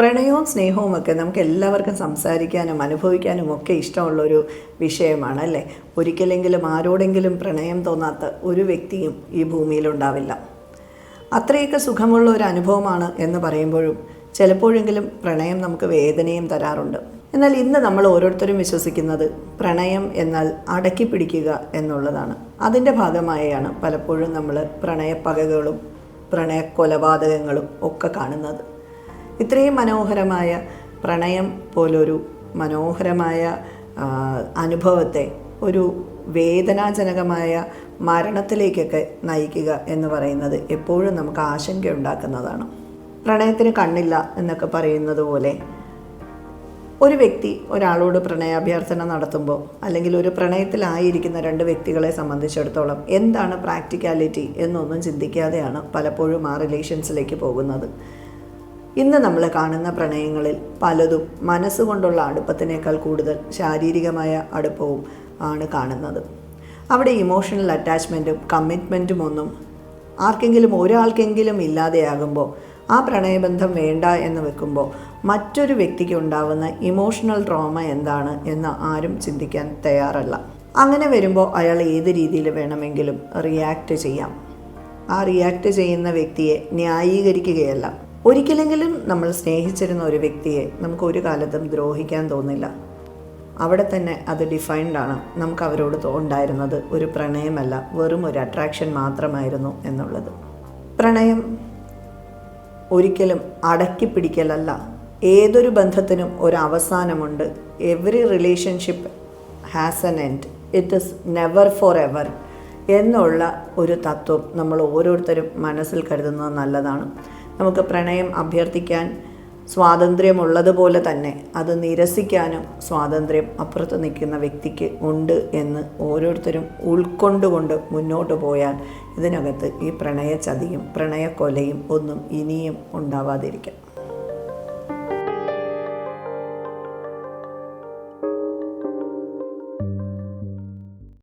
പ്രണയവും സ്നേഹവും ഒക്കെ നമുക്ക് എല്ലാവർക്കും സംസാരിക്കാനും അനുഭവിക്കാനും ഒക്കെ ഇഷ്ടമുള്ളൊരു വിഷയമാണ് അല്ലേ? ഒരിക്കലെങ്കിലും ആരോടെങ്കിലും പ്രണയം തോന്നാത്ത ഒരു വ്യക്തിയും ഈ ഭൂമിയിലുണ്ടാവില്ല. അത്രയൊക്കെ സുഖമുള്ള ഒരു അനുഭവമാണ് എന്ന് പറയുമ്പോഴും ചിലപ്പോഴെങ്കിലും പ്രണയം നമുക്ക് വേദനയും തരാറുണ്ട്. എന്നാൽ ഇന്ന് നമ്മൾ ഓരോരുത്തരും വിശ്വസിക്കുന്നത് പ്രണയം എന്നാൽ അടക്കി പിടിക്കുക എന്നുള്ളതാണ്. അതിന്റെ ഭാഗമായാണ് പലപ്പോഴും നമ്മൾ പ്രണയപ്പകകളും പ്രണയ കൊലപാതകങ്ങളും ഒക്കെ കാണുന്നത്. ഇത്രയും മനോഹരമായ പ്രണയം പോലൊരു മനോഹരമായ അനുഭവത്തെ ഒരു വേദനാജനകമായ മരണത്തിലേക്കൊക്കെ നയിക്കുക എന്ന് പറയുന്നത് എപ്പോഴും നമുക്ക് ആശങ്ക ഉണ്ടാക്കുന്നതാണ്. പ്രണയത്തിന് കണ്ണില്ല എന്നൊക്കെ പറയുന്നത് പോലെ ഒരു വ്യക്തി ഒരാളോട് പ്രണയാഭ്യർത്ഥന നടത്തുമ്പോൾ അല്ലെങ്കിൽ ഒരു പ്രണയത്തിലായിരിക്കുന്ന രണ്ട് വ്യക്തികളെ സംബന്ധിച്ചിടത്തോളം എന്താണ് പ്രാക്ടിക്കാലിറ്റി എന്നൊന്നും ചിന്തിക്കാതെയാണ് പലപ്പോഴും ആ റിലേഷൻസിലേക്ക് പോകുന്നത്. ഇന്ന് നമ്മൾ കാണുന്ന പ്രണയങ്ങളിൽ പലതും മനസ്സുകൊണ്ടുള്ള അടുപ്പത്തിനേക്കാൾ കൂടുതൽ ശാരീരികമായ അടുപ്പവും ആണ് കാണുന്നത്. അവിടെ ഇമോഷണൽ അറ്റാച്ച്മെന്റും കമ്മിറ്റ്മെന്റും ഒന്നും ആർക്കെങ്കിലും ഒരാൾക്കെങ്കിലും ഇല്ലാതെയാകുമ്പോൾ ആ പ്രണയബന്ധം വേണ്ട എന്ന് വെക്കുമ്പോൾ മറ്റൊരു വ്യക്തിക്ക് ഉണ്ടാവുന്ന ഇമോഷണൽ ട്രോമ എന്താണ് എന്ന് ആരും ചിന്തിക്കാൻ തയ്യാറല്ല. അങ്ങനെ വരുമ്പോൾ അയാൾ ഏത് രീതിയിൽ വേണമെങ്കിലും റിയാക്ട് ചെയ്യാം. ആ റിയാക്ട് ചെയ്യുന്ന വ്യക്തിയെ ന്യായീകരിക്കുകയല്ല. ഒരിക്കലെങ്കിലും നമ്മൾ സ്നേഹിച്ചിരുന്ന ഒരു വ്യക്തിയെ നമുക്ക് ഒരു കാലത്തും ദ്രോഹിക്കാൻ തോന്നില്ല. അവിടെ തന്നെ അത് ഡിഫൈൻഡ് ആണ്. നമുക്ക് അവരോട് ഉണ്ടായിരുന്നത് ഒരു പ്രണയമല്ല വെറും ഒരു അട്രാക്ഷൻ മാത്രമായിരുന്നു എന്നുള്ളത്. പ്രണയം ഒരിക്കലും അടക്കി പിടിക്കലല്ല. ഏതൊരു ബന്ധത്തിനും ഒരു അവസാനമുണ്ട്. Every relationship has an end it is never forever എന്നുള്ള ഒരു തത്വം നമ്മൾ ഓരോരുത്തരും മനസ്സിൽ കരുതുന്നത് നല്ലതാണ്. നമുക്ക് പ്രണയം അഭ്യർത്ഥിക്കാൻ സ്വാതന്ത്ര്യമുള്ളതുപോലെ തന്നെ അത് നിരസിക്കാനും സ്വാതന്ത്ര്യം അപ്പുറത്ത് നിൽക്കുന്ന വ്യക്തിക്ക് ഉണ്ട് എന്ന് ഓരോരുത്തരും ഉൾക്കൊണ്ടുകൊണ്ട് മുന്നോട്ട് പോയാൽ ഇതിനകത്ത് ഈ പ്രണയ ചതിയും പ്രണയക്കൊലയും ഒന്നും ഇനിയും ഉണ്ടാവാതിരിക്കാം.